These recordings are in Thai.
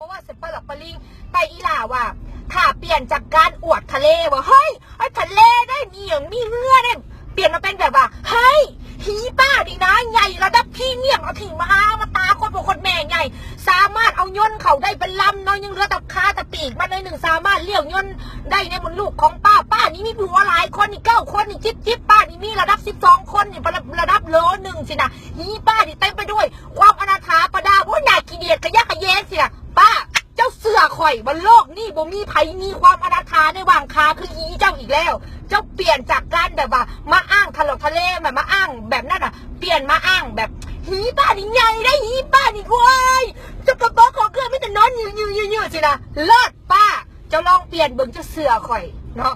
เพราะว่าเสร็จปะหลักปะลิงไปอีหล่าว่าถ้าเปลี่ยนจากการอวดทะเลว่าเฮ้ยไอ้ทะเลได้มีอย่างมีเงื่อนเปลี่ยนมาเป็นแบบว่าเฮ้ยฮีป้าดีนะใหญ่ระดับพี่เงียบเอาถี่มาอามาตาคนบอกคนแม่ใหญ่ สามารถเอาย่นเขาได้เป็นลำน้อยยังเหลือแตับคาแตะปีกมันเลยหนึ่งสามารถเลี้ยวย่นได้ในบนลูกของป้าป้านี่มีผัวหลายคนนี่เก้าคนนี่จิ๊บจิ๊บป้านี่มีระดับสิบสองคนนี่ระดับระดับโลหนึ่งสินะฮีป้านี่เต็มไปด้วยความ อยบนโลกนี่บ่มีไผมีความอนาถาในวางคาคือยีเจ้าอีกแล้ว เจ้าเปลี่ยนจากการแบบว่า มาอ้างทะเลาะทะเลแบบมาอ้างแบบนั้นอะ เปลี่ยนมาอ้างแบบฮีป้านี่ใหญ่ได้ฮีป้านี่กวยจ้ากระบอกของเกลือไม่แต่นอนยืนยืนยืนยืนสินะเลิศป้าเจ้าลองเปลี่ยนเบิ่งเจ้าเสือข่อยเนาะ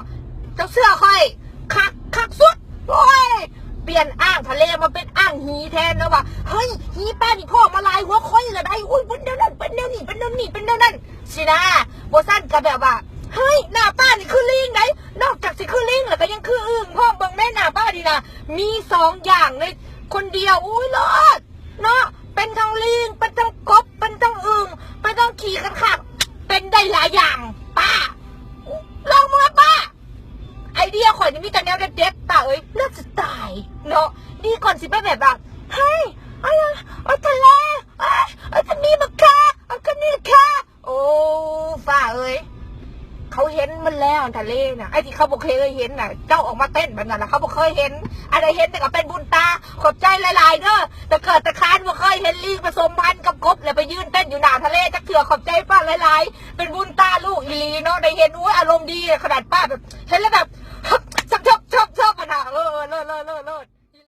เจ้าเสือข่อยคักคักสุดโอ้ยเปลี่ยนอ้างทะเลมาเป็นอ้างฮีแทนนะว่าเฮ้ยฮีป้านี่พ่อมาลายหัวค่อยละได้อุ้ยเป็นเดี๋ยว นั้นเป็นเดี๋ยวนี้เป็นเดี๋ยวนี้เป็นเดี๋ยวนั้นสินะโบสั้นก็แบบว่าเฮ้ยหน้าป้านี่คือลิงไหนนอกจากสิคือลิงแล้วก็ยังคืออึ่งพ่อเบิ่งแม่หน้าป้าดีนะมีสองอย่างในคนเดียวอุ้ยเลิศเนาะเป็นทั้งลิงเป็นทั้งกบเป็นทั้งอึ่งเป็นทั้งขี่กันขับเป็นได้หลายอย่าง ป้าลองมาป้า ไอเดียข่อยนี่มีแต่แนวเด็ดๆต่เอ้ยเลือดจะตายเนาะดีก่อนสิไปแบบแบบเฮ้ย เขาเห็นมันแล้วทะเลน่ะไอ้ที่เขาบอกเคยเห็นน่ะ เจ้าออกมาเต้นแบบนั้นนะเขาบอกเคยเห็น อะไรเห็นแต่ก็เป็นบุญตาขอบใจหลายๆเด้อแต่เกิดตะคานบ่เคยเห็นลิงผสมพันธุ์กับกบแล้วไปยืนเต้นอยู่หน้าทะเลจักเถื่อขอบใจป้าหลายๆ เป็นบุญตาลูกอีลีเนาะได้เห็นอุ้ยอารมณ์ดีขนาดป้าแบบเห็นแล้วแบบ